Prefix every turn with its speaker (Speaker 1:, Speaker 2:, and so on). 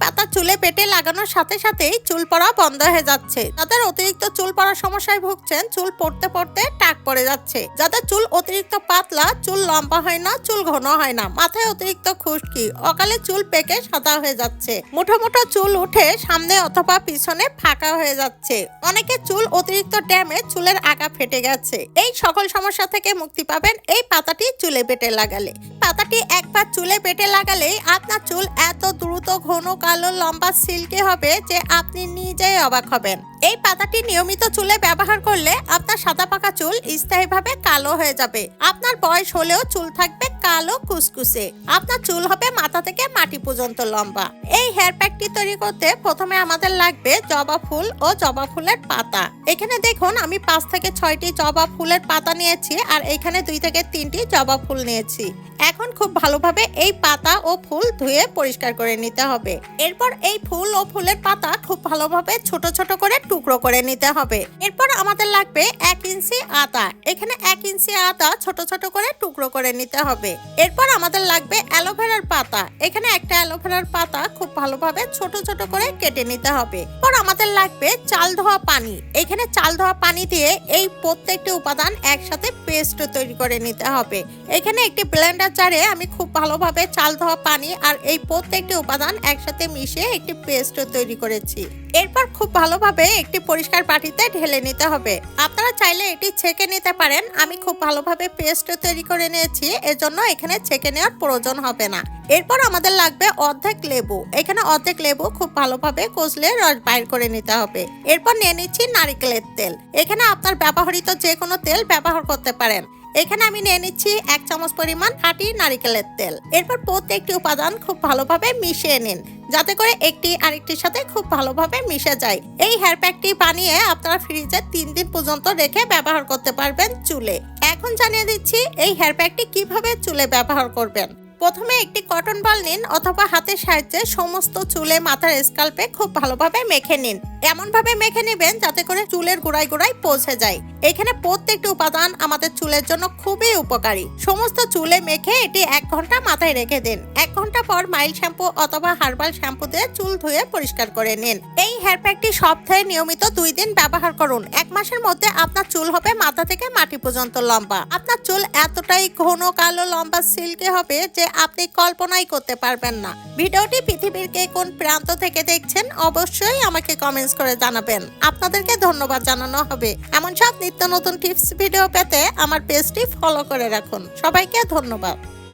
Speaker 1: পাতা চুলে পেটে লাগানোর সাথে সাথেই চুল পড়া বন্ধ হয়ে যাচ্ছে। যাদের অতিরিক্ত চুল পড়ার সমস্যায় ভুগছেন, চুল পড়তে পড়তে টাক পড়ে যাচ্ছে। যাদের চুল অতিরিক্ত পাতলা, চুল লম্বা হয় না, চুল ঘন হয় না, মাথায় অতিরিক্ত খুশকি, অকালে চুল পেকে সাদা হয়ে যাচ্ছে। মুঠো মুঠো চুল উঠে সামনে অথবা পিছনে ফাঁকা হয়ে যাচ্ছে। অনেকে চুল অতিরিক্ত ড্যামে চুলের আগা ফেটে গেছে। এই সকল সমস্যা থেকে মুক্তি পাবেন এই পাতাটি চুলে পেটে লাগালে। পাতাটি একবার চুলে পেটে লাগালেই আপনার চুল এত দ্রুত ঘন কালো লম্বা সিল্কি হবে যে আপনি নিজেই অবাক হবেন। এই পাতাটি নিয়মিত চুলে ব্যবহার করলে আপনার সাদা পাকা চুল স্থায়ীভাবে কালো হয়ে যাবে। আপনার বয়স হলেও চুল থাকবে কালো কুসকুসে। আপনার চুল হবে মাথা থেকে মাটি পর্যন্ত লম্বা। এই হেয়ার প্যাকটি তৈরি করতে প্রথমে আমাদের লাগবে জবা ফুল ও জবা ফুলের পাতা। এখানে দেখুন, আমি পাঁচ থেকে ছয়টি জবা ফুলের পাতা নিয়েছি আর এখানে দুই থেকে তিনটি জবা ফুল নিয়েছি। এখন খুব ভালোভাবে এই পাতা ও ফুল ধুয়ে পরিষ্কার করে নিতে হবে। এরপর এই ফুল ও ফুলের পাতা খুব ভালোভাবে ছোট ছোট করে টুকরো করে নিতে হবে। এরপর আমাদের লাগবে এক ইঞ্চি আদা এখানে এক ইঞ্চি আদা ছোট ছোট করে টুকরো করে নিতে হবে। এরপর আমাদের লাগবে অ্যালোভেরার পাতা। এখানে একটা অ্যালোভেরার পাতা খুব ভালোভাবে ছোট ছোট করে কেটে নিতে হবে। এরপর আমাদের লাগবে চাল ধোয়া পানি। এখানে চাল ধোয়া পানি দিয়ে এই প্রত্যেকটি উপাদান একসাথে পেস্ট তৈরি করে নিতে হবে। এখানে একটি ব্লেন্ডার জারে আমি খুব ভালোভাবে চাল ধোয়া পানি আর এই প্রত্যেকটি উপাদান একসাথে মিশিয়ে একটি পেস্ট তৈরি করেছি। এরপর খুব ভালোভাবে একটি পরিষ্কার বাটিতে ঢেলে নিতে হবে। আপনারা চাইলে এটি ছেঁকে নিতে পারেন। আমি খুব ভালোভাবে পেস্ট তৈরি করে নিয়েছি। এজন্য এখানে ছেঁকে নেওয়ার প্রয়োজন হবে না। এরপর আমাদের লাগবে অর্ধেক লেবু। এখানে অর্ধেক লেবু খুব ভালোভাবে কষলে রস বাইর করে নিতে হবে। এরপর নিয়ে নিচ্ছি নারিকেলের তেল। এখানে আপনার ব্যবহৃত যে কোনো তেল ব্যবহার করতে পারেন। এখানে আমি নিয়ে নিচ্ছি এক চামচ পরিমাণ খাঁটি নারিকেলের তেল। এরপর প্রত্যেকটি উপাদান খুব ভালোভাবে মিশিয়ে নিন, যাতে করে একটি আরেকটির সাথে খুব ভালোভাবে মিশে যায়। এই হেয়ার প্যাকটি বানিয়ে আপনারা ফ্রিজে তিন দিন পর্যন্ত রেখে ব্যবহার করতে পারবেন চুলে। এখন জানিয়ে দিচ্ছি এই হেয়ার প্যাকটি কীভাবে চুলে ব্যবহার করবেন। প্রথমে একটি কটন বল নিন অথবা হাতের সাহায্যে সমস্ত চুলে মাথার স্কাল্পে খুব ভালোভাবে মেখে নিন। এমন ভাবে মেখে নেবেন যাতে করে চুলের গোড়ায় গোড়ায় পৌঁছে যায়। এখানে প্রত্যেকটি উপাদান আমাদের চুলের জন্য খুবই উপকারী। সমস্ত চুলে মেখে এটি এক ঘণ্টা মাথায় রেখে দিন। এক ঘণ্টা পর মাইল শ্যাম্পু অথবা হার্বাল শ্যাম্পু দিয়ে চুল ধুয়ে পরিষ্কার করে নিন। এই হেয়ার প্যাকটি সপ্তাহে নিয়মিত দুই দিন ব্যবহার করুন। এক মাসের মধ্যে আপনার চুল হবে মাথা থেকে মাটি পর্যন্ত লম্বা। আপনার চুল এতটাই ঘন, কালো, লম্বা, সিল্কে হবে যে আপনি কল্পনাই করতে পারবেন না। ভিডিওটি পৃথিবীর কে কোন প্রান্ত থেকে দেখছেন অবশ্যই আমাকে কমেন্টস করে জানাবেন। আপনাদেরকে ধন্যবাদ জানানো হবে। এমন সব নিত্য নতুন টিপস ভিডিও পেতে আমার পেজটি ফলো করে রাখুন। সবাইকে ধন্যবাদ।